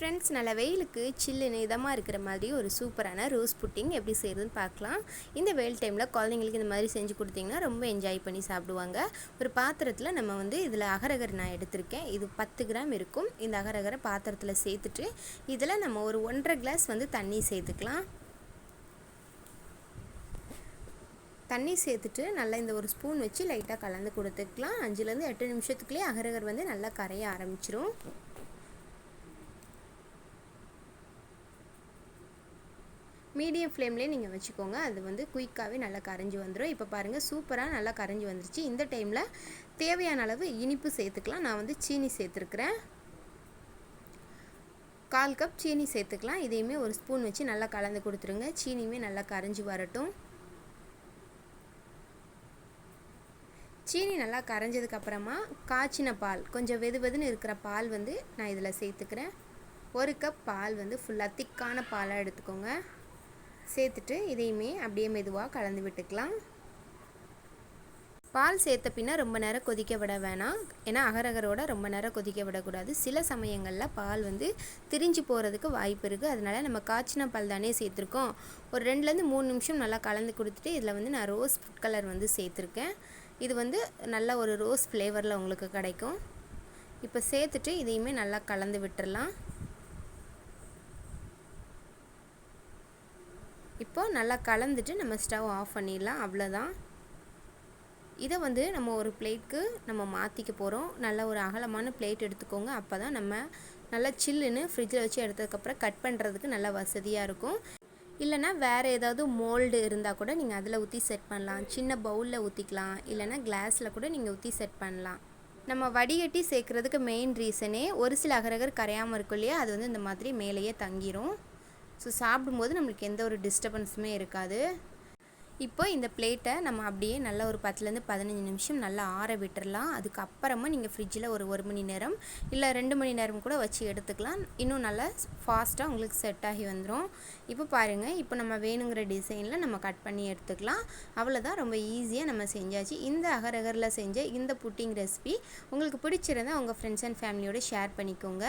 Friends நல்ல வெயிலுக்கு சில்லுன்னு இதமாக இருக்கிற மாதிரி ஒரு சூப்பரான ரோஸ் புட்டிங் எப்படி செய்கிறதுன்னு பார்க்கலாம். இந்த வெயில் டைமில் குழந்தைங்களுக்கு இந்த மாதிரி செஞ்சு கொடுத்தீங்கன்னா ரொம்ப என்ஜாய் பண்ணி சாப்பிடுவாங்க. ஒரு பாத்திரத்தில் நம்ம வந்து இதில் அகரகர் நான் எடுத்திருக்கேன். இது பத்து கிராம் இருக்கும். இந்த அகரகரை பாத்திரத்தில் சேர்த்துட்டு இதில் நம்ம ஒரு ஒன்றரை கிளாஸ் வந்து தண்ணி சேர்த்துக்கலாம். தண்ணி சேர்த்துட்டு நல்லா இந்த ஒரு ஸ்பூன் வச்சு லைட்டாக கலந்து கொடுத்துக்கலாம். அஞ்சுலேருந்து எட்டு நிமிஷத்துக்குள்ளேயே அகரகர் வந்து நல்லா கரைய ஆரம்பிச்சிரும். மீடியம் ஃப்ளேம்லேயே நீங்கள் வச்சுக்கோங்க. அது வந்து குயிக்காகவே நல்லா கரைஞ்சி வந்துடும் இப்போ பாருங்கள் சூப்பராக நல்லா கரைஞ்சி வந்துருச்சு. இந்த டைமில் தேவையான அளவு இனிப்பு சேர்த்துக்கலாம். நான் வந்து சீனி சேர்த்துருக்குறேன். கால் கப் சீனி சேர்த்துக்கலாம். இதையுமே ஒரு ஸ்பூன் வச்சு நல்லா கலந்து கொடுத்துருங்க. சீனியுமே நல்லா கரைஞ்சி வரட்டும். சீனி நல்லா கரைஞ்சதுக்கப்புறமா காய்ச்சின பால் கொஞ்சம் வெது வெதுன்னு இருக்கிற பால் வந்து நான் இதில் சேர்த்துக்கிறேன். ஒரு கப் பால் வந்து ஃபுல்லாக திக்கான பாலாக எடுத்துக்கோங்க. சேர்த்துட்டு இதையுமே அப்படியே மெதுவாக கலந்து விட்டுக்கலாம். பால் சேர்த்த பின்னா ரொம்ப நேரம் கொதிக்க விட வேணாம். ஏன்னா அகரகரோட ரொம்ப நேரம் கொதிக்க விடக்கூடாது. சில சமயங்களில் பால் வந்து திரிஞ்சு போகிறதுக்கு வாய்ப்பு இருக்குது அதனால் நம்ம காய்ச்சின பால் தானே சேர்த்துருக்கோம். ஒரு ரெண்டுலேருந்து மூணு நிமிஷம் நல்லா கலந்து கொடுத்துட்டு இதில் வந்து நான் ரோஸ் ஃபுட் கலர் வந்து சேர்த்துருக்கேன். இது வந்து நல்ல ஒரு ரோஸ் ஃப்ளேவரில் உங்களுக்கு கிடைக்கும். இப்போ சேர்த்துட்டு இதையுமே நல்லா கலந்து விட்டுடலாம் இப்போ நல்லா கலந்துட்டு நம்ம ஸ்டவ் ஆஃப் பண்ணிடலாம் அவ்வளோதான். இதை வந்து நம்ம ஒரு பிளேட்க்கு நம்ம மாற்றிக்க போகிறோம் நல்ல ஒரு அகலமான பிளேட் எடுத்துக்கோங்க. அப்போ தான் நம்ம நல்லா சில்லுன்னு ஃப்ரிட்ஜில் வச்சு எடுத்ததுக்கப்புறம் கட் பண்ணுறதுக்கு நல்லா வசதியாக இருக்கும். இல்லைனா வேறு ஏதாவது மோல்டு இருந்தால் கூட நீங்கள் அதில் ஊற்றி செட் பண்ணலாம். சின்ன பவுலில் ஊற்றிக்கலாம் இல்லைனா கிளாஸில் கூட நீங்கள் ஊற்றி செட் பண்ணலாம். நம்ம வடிகட்டி சேர்க்குறதுக்கு மெயின் ரீசனே ஒரு சில அகரகர் கரையாமல் இருக்கும் இல்லையா? அது வந்து இந்த மாதிரி மேலேயே தங்கிரும். ஸோ சாப்பிடும்போது நம்மளுக்கு எந்த ஒரு டிஸ்டர்பன்ஸுமே இருக்காது. இப்போ இந்த பிளேட்டை நம்ம அப்படியே நல்லா ஒரு பத்துலேருந்து பதினஞ்சு நிமிஷம் நல்லா ஆற விட்டுடலாம் அதுக்கப்புறமா நீங்கள் ஃப்ரிட்ஜில் ஒரு ஒரு மணி நேரம் இல்லை ரெண்டு மணி நேரம் கூட வச்சு எடுத்துக்கலாம். இன்னும் நல்லா ஃபாஸ்ட்டாக உங்களுக்கு செட் ஆகி வந்துடும் இப்போ பாருங்கள் இப்போ நம்ம வேணுங்கிற டிசைனில் நம்ம கட் பண்ணி எடுத்துக்கலாம். அவ்வளோதான் ரொம்ப ஈஸியாக நம்ம செஞ்சாச்சு. இந்த அகரகரில் செஞ்ச இந்த புட்டிங் ரெசிபி உங்களுக்கு பிடிச்சிருந்தால் உங்கள் ஃப்ரெண்ட்ஸ் அண்ட் ஃபேமிலியோடு ஷேர் பண்ணிக்கோங்க.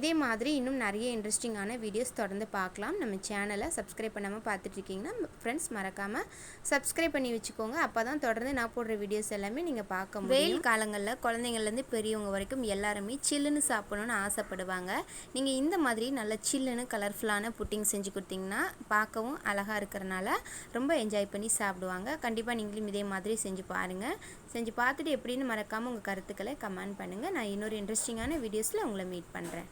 இதே மாதிரி இன்னும் நிறைய இன்ட்ரெஸ்டிங்கான வீடியோஸ் தொடர்ந்து பார்க்கலாம். நம்ம சேனலை சப்ஸ்கிரைப் பண்ணாமல் பார்த்துட்ருக்கீங்கன்னா ஃப்ரெண்ட்ஸ் மறக்காமல் சப்ஸ்கிரைப் பண்ணி வச்சுக்கோங்க. அப்போ தான் தொடர்ந்து நான் போடுற வீடியோஸ் எல்லாமே நீங்கள் பார்க்க முடியும். வெயில் காலங்களில் குழந்தைங்கள்லேருந்து பெரியவங்க வரைக்கும் எல்லாருமே சில்லுன்னு சாப்பிடணும்னு ஆசைப்படுவாங்க. நீங்கள் இந்த மாதிரி நல்ல சில்லுன்னு கலர்ஃபுல்லான புட்டிங் செஞ்சு கொடுத்தீங்கன்னா பார்க்கவும் அழகாக இருக்கிறனால ரொம்ப என்ஜாய் பண்ணி சாப்பிடுவாங்க. கண்டிப்பாக நீங்களும் இதே மாதிரி செஞ்சு பாருங்கள் செஞ்சு பார்த்துட்டு எப்படின்னு மறக்காமல் உங்கள் கருத்துக்களை கமெண்ட் பண்ணுங்கள் நான் இன்னொரு இன்ட்ரெஸ்டிங்கான வீடியோஸில் உங்களை மீட் பண்ணுறேன்